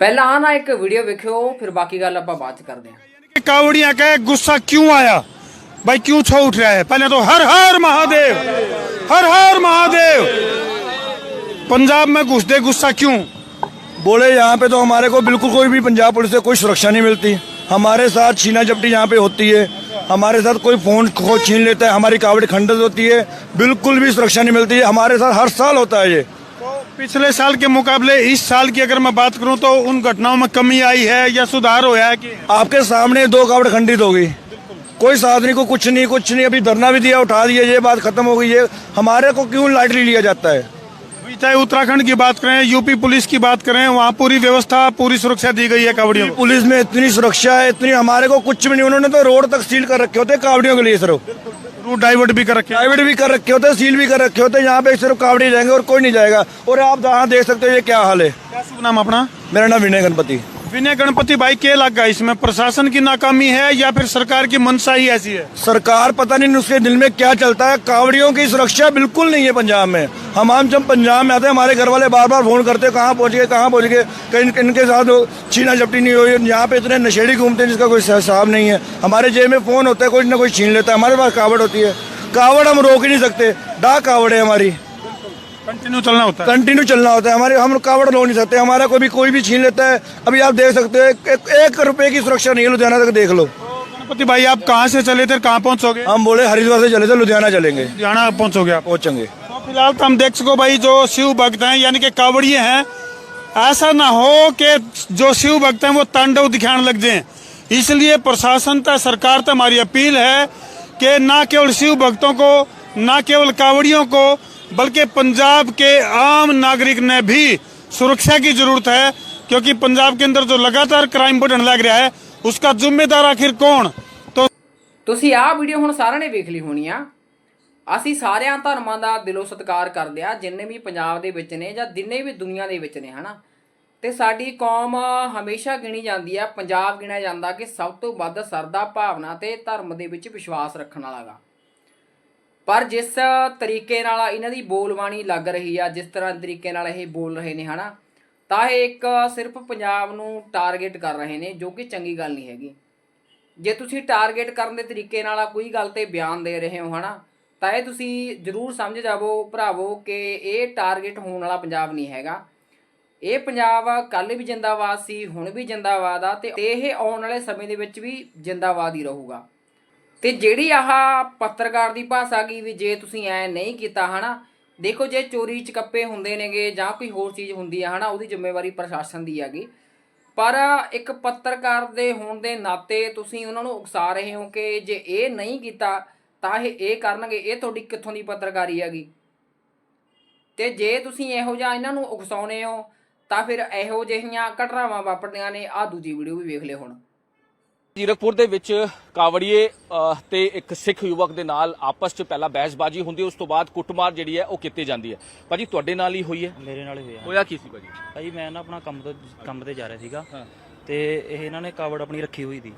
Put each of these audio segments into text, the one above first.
ਪਹਿਲਾਂ ਆਹ ਨਾ ਇੱਕ ਵੀਡੀਓ ਵੇਖਿਓ ਫਿਰ ਬਾਕੀ ਗੱਲ ਆਪਾਂ ਬਾਅਦ ਚ ਕਰਦੇ ਹਾਂ कि कावड़िया का गुस्सा क्यों आया भाई क्यों छो उठ रहा है पहले तो हर हर महादेव हर हर महादेव पंजाब में घुस दे गुस्सा क्यों बोले यहाँ पे तो हमारे को बिल्कुल कोई भी पंजाब पुलिस से कोई सुरक्षा नहीं मिलती हमारे साथ छीना झपटी यहाँ पे होती है हमारे साथ कोई फोन खो छीन लेता है हमारी कावड़ खंडित होती है बिल्कुल भी सुरक्षा नहीं मिलती है हमारे साथ हर साल होता है ये तो पिछले साल के मुकाबले इस साल की अगर मैं बात करूँ तो उन घटनाओं में कमी आई है या सुधार हुआ है कि आपके सामने दो कावड़ खंडित हो गई। कोई साथ नहीं को कुछ नहीं कुछ नहीं अभी धरना भी दिया उठा दिया ये बात खत्म हो गई है हमारे को क्यों लाइटली लिया जाता है? चाहे उत्तराखंड की बात करें यूपी पुलिस की बात करें वहाँ पूरी व्यवस्था पूरी सुरक्षा दी गई है कावड़ियों पुलिस में इतनी सुरक्षा है इतनी हमारे को कुछ भी नहीं उन्होंने तो रोड तक सील कर रखे होते कावड़ियों के लिए सिर्फ़। रूट डाइवर्ट भी कर रखे हैं। प्राइवेट भी कर रखे होते हैं सील भी कर रखे होते हैं यहाँ पे सिर्फ कावड़ी जाएंगे और कोई नहीं जाएगा और आप जहाँ देख सकते हो ये क्या हाल है क्या शुभ नाम अपना मेरा नाम विनय गणपति विनय गणपति भाई के लगा इसमें प्रशासन की नाकामी है या फिर सरकार की मंशा ही ऐसी है? सरकार पता नहीं उसके दिल में क्या चलता है। कावड़ियों की सुरक्षा बिल्कुल नहीं है पंजाब में। हम हम जब पंजाब में आते हैं, हमारे घर वाले बार बार फ़ोन करते कहाँ पहुँच गए, कहाँ पहुँच गए? कहीं इनके साथ छीना झपटी नहीं हुई, यहाँ पे इतने नशेड़ी घूमते हैं जिसका कोई हिसाब नहीं है। हमारे जेब में फ़ोन होता है, कोई ना कोई छीन लेता है, हमारे पास कावड़ होती है। कावड़ हम रोक ही नहीं सकते। डाक कावड़ है हमारी। कंटिन्यू चलना होता है। कंटिन्यू चलना होता है। हमारे हम कावड़ लो नहीं सकते। हमारा कोई भी कोई भी छीन लेता है। अभी आप देख सकते हो एक, एक, एक रुपए की सुरक्षा नहीं है लुधियाना तक देख लो। गणपति भाई आप कहाँ से चले थे कहाँ पहुँचोगे? हम बोले हरिद्वार से चले थे लुधियाना चलेंगे। लुधियाना पहुँचोगे आप? पहुँचेंगे। तो फ़िलहाल तो हम देख सको भाई जो शिव भक्त हैं यानी कि कावड़िए हैं ऐसा ना हो कि जो शिव भक्त हैं वो तांडव दिखाने लग जाए। इसलिए प्रशासन तक सरकार तक हमारी अपील है कि ना केवल शिव भक्तों को ना केवल कावड़ियों को बल्कि पंजाब के आम नागरिक ने भी सुरक्षा की जरूरत है क्योंकि पंजाब के अंदर जो लगातार क्राइम बढ़ने लग रहा है उसका जिम्मेदार आखिर कौन तो ਤੁਸੀਂ ਆਹ ਵੀਡੀਓ ਹੁਣ ਸਾਰਿਆਂ ਨੇ ਵੇਖ ਲਈ ਹੋਣੀ ਆ ਅਸੀਂ ਸਾਰਿਆਂ ਧਰਮਾਂ ਦਾ ਦਿਲੋਂ ਸਤਿਕਾਰ ਕਰਦੇ ਆ ਜਿੰਨੇ ਵੀ ਪੰਜਾਬ ਦੇ ਵਿੱਚ ਨੇ ਜਾਂ ਜਿੰਨੇ ਵੀ ਦੁਨੀਆ ਦੇ ਵਿੱਚ ਨੇ ਹਨਾ ਤੇ ਸਾਡੀ ਕੌਮ ਹਮੇਸ਼ਾ ਗਿਣੀ ਜਾਂਦੀ ਆ ਪੰਜਾਬ ਗਿਣਿਆ ਜਾਂਦਾ ਕਿ ਸਭ ਤੋਂ ਵੱਧ ਸਰਦਾ ਭਾਵਨਾ ਤੇ ਧਰਮ ਦੇ ਵਿੱਚ ਵਿਸ਼ਵਾਸ ਰੱਖਣ ਵਾਲਾ ਗਾ ਪਰ ਜਿਸ ਤਰੀਕੇ ਨਾਲ ਇਹਨਾਂ ਦੀ ਬੋਲਬਾਣੀ ਲੱਗ ਰਹੀ ਆ, ਜਿਸ ਤਰ੍ਹਾਂ ਤਰੀਕੇ ਨਾਲ ਇਹ ਬੋਲ ਰਹੇ ਨੇ, ਹਨਾ, ਤਾਂ ਇਹ ਇੱਕ ਸਿਰਫ ਪੰਜਾਬ ਨੂੰ ਟਾਰਗੇਟ ਕਰ ਰਹੇ ਨੇ, ਜੋ ਕਿ ਚੰਗੀ ਗੱਲ ਨਹੀਂ ਹੈਗੀ। ਜੇ ਤੁਸੀਂ ਟਾਰਗੇਟ ਕਰਨ ਦੇ ਤਰੀਕੇ ਨਾਲ ਕੋਈ ਗੱਲ ਤੇ ਬਿਆਨ ਦੇ ਰਹੇ ਹੋ, ਹਨਾ, ਤਾਂ ਇਹ ਤੁਸੀਂ ਜਰੂਰ ਸਮਝ ਜਾਵੋ, ਭਰਾਵੋ, ਕਿ ਇਹ ਟਾਰਗੇਟ ਹੋਣ ਵਾਲਾ ਪੰਜਾਬ ਨਹੀਂ ਹੈਗਾ। ਇਹ ਪੰਜਾਬ ਕੱਲ ਵੀ ਜਿੰਦਾਬਾਦ ਸੀ, ਹੁਣ ਵੀ ਜਿੰਦਾਬਾਦ ਆ ਤੇ ਤੇ ਇਹ ਆਉਣ ਵਾਲੇ ਸਮੇਂ ਦੇ ਵਿੱਚ ਵੀ ਜਿੰਦਾਬਾਦ ਹੀ ਰਹੂਗਾ। ਤੇ ਜਿਹੜੀ ਆਹ ਪੱਤਰਕਾਰ ਦੀ ਭਾਸ਼ਾ ਗਈ ਵੀ ਜੇ ਤੁਸੀਂ ਐ ਨਹੀਂ ਕੀਤਾ ਹਨਾ, ਦੇਖੋ ਜੇ ਚੋਰੀ ਚਕੱਪੇ ਹੁੰਦੇ ਨੇਗੇ ਜਾਂ ਕੋਈ ਹੋਰ ਚੀਜ਼ ਹੁੰਦੀ ਆ ਹਨਾ, ਉਹਦੀ ਜ਼ਿੰਮੇਵਾਰੀ ਪ੍ਰਸ਼ਾਸਨ ਦੀ ਹੈਗੀ। ਪਰ ਇੱਕ ਪੱਤਰਕਾਰ ਦੇ ਹੋਣ ਦੇ ਨਾਤੇ ਤੁਸੀਂ ਉਹਨਾਂ ਨੂੰ ਉਕਸਾ ਰਹੇ ਹੋ ਕਿ ਜੇ ਇਹ ਨਹੀਂ ਕੀਤਾ, ਤਾਂ ਇਹ ਇਹ ਕਰਨਗੇ, ਇਹ ਤੁਹਾਡੀ ਕਿੱਥੋਂ ਦੀ ਪੱਤਰਕਾਰੀ ਹੈਗੀ? ਤੇ ਜੇ ਤੁਸੀਂ ਇਹੋ ਜਿਹਾ ਇਹਨਾਂ ਨੂੰ ਉਕਸਾਉਨੇ ਹੋ, ਤਾਂ ਫਿਰ ਇਹੋ ਜਿਹੀਆਂ ਘਟਨਾਵਾਂ ਵਾਪਰਦੀਆਂ ਨੇ ਆ ਦੂਜੀ ਵੀਡੀਓ ਵੀ ਵੇਖ ਲਿਓ ਹੁਣ। ਜੀਰਕਪੁਰ ਦੇ ਵਿੱਚ ਕਾਵੜੀਏ ਤੇ ਇੱਕ ਸਿੱਖ ਯੁਵਕ ਦੇ ਨਾਲ ਆਪਸ 'ਚ ਪਹਿਲਾਂ ਬਹਿਸਬਾਜ਼ੀ ਹੁੰਦੀ ਹੈ ਉਸ ਤੋਂ ਬਾਅਦ ਕੁੱਟਮਾਰ ਜਿਹੜੀ ਹੈ ਉਹ ਕੀਤੀ ਜਾਂਦੀ ਹੈ। ਭਾਜੀ ਤੁਹਾਡੇ ਨਾਲ ਹੀ ਹੋਈ ਹੈ? ਮੇਰੇ ਨਾਲ ਹੀ ਹੋਇਆ। ਹੋਇਆ ਕੀ ਸੀ ਭਾਜੀ? ਭਾਈ ਮੈਂ ਨਾ ਆਪਣਾ ਕੰਮ ਤੋਂ ਕੰਮ ਤੇ ਜਾ ਰਿਹਾ ਸੀਗਾ। ਹਾਂ। ਤੇ ਇਹ ਇਹਨਾਂ ਨੇ ਕਾਵੜ ਆਪਣੀ ਰੱਖੀ ਹੋਈ ਸੀ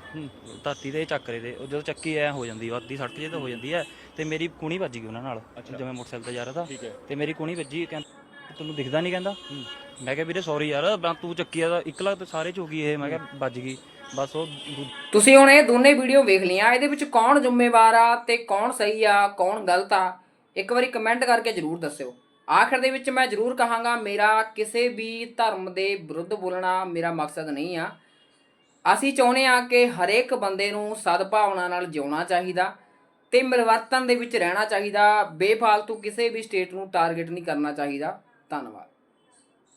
ਧਰਤੀ ਦੇ ਚੱਕਰੇ ਦੇ ਉਹ ਜਦੋਂ ਚੱਕੀ ਐ ਹੋ ਜਾਂਦੀ ਆ ਅੱਧੀ ਸੜਕ ਜੇ ਤਾਂ ਹੋ ਜਾਂਦੀ ਐ ਤੇ ਮੇਰੀ ਕੁਣੀ ਵੱਜ ਗਈ ਉਹਨਾਂ ਨਾਲ ਜਿਵੇਂ ਮੋਟਰਸਾਈਕਲ ਤੇ ਜਾ ਰਿਹਾ ਠੀਕ ਤਾਂ ਹੈ। ਤੇ। ਮੇਰੀ ਕੁਣੀ ਵੱਜੀ ਕਹਿੰਦਾ ਤੈਨੂੰ ਦਿਖਦਾ ਨਹੀਂ ਕਹਿੰਦਾ। ਮੈਂ ਕਿਹਾ ਵੀਰੇ ਸੌਰੀ ਯਾਰ ਮੈਂ ਤੂੰ ਚੱਕੀ ਆ ਇੱਕ ਲੱਖ ਤੇ ਸਾਰੇ ਚ ਹੋ ਗਈ ਇਹ ਮੈਂ ਕਿਹਾ ਵੱਜ ਗਈ। ਬਸ ਉਹ ਦੂ- ਤੁਸੀਂ ਹੁਣ ਇਹ ਦੋਨੇ ਵੀਡੀਓ ਵੇਖ ਲਈਆਂ, ਇਹਦੇ ਵਿੱਚ ਕੌਣ ਜ਼ਿੰਮੇਵਾਰ ਆ ਤੇ ਕੌਣ ਸਹੀ ਆ, ਕੌਣ ਗਲਤ ਆ, ਇੱਕ ਵਾਰੀ ਕਮੈਂਟ ਕਰਕੇ ਜਰੂਰ ਦੱਸਿਓ। ਆਖਰ ਦੇ ਵਿੱਚ ਮੈਂ ਜਰੂਰ ਕਹਾਂਗਾ, ਮੇਰਾ ਕਿਸੇ ਵੀ ਧਰਮ ਦੇ ਵਿਰੁੱਧ ਬੋਲਣਾ ਮੇਰਾ ਮਕਸਦ ਨਹੀਂ ਆ। ਅਸੀਂ ਚਾਹੁੰਦੇ ਆ ਕਿ ਹਰੇਕ ਬੰਦੇ ਨੂੰ ਸਦਭਾਵਨਾ ਨਾਲ ਜਿਉਣਾ ਚਾਹੀਦਾ ਤੇ ਮਿਲਵਰਤਨ ਦੇ ਵਿੱਚ ਰਹਿਣਾ ਚਾਹੀਦਾ, ਬੇਫਾਲਤੂ ਕਿਸੇ ਵੀ ਸਟੇਟ ਨੂੰ ਟਾਰਗੇਟ ਨਹੀਂ ਕਰਨਾ ਚਾਹੀਦਾ। ਧੰਨਵਾਦ।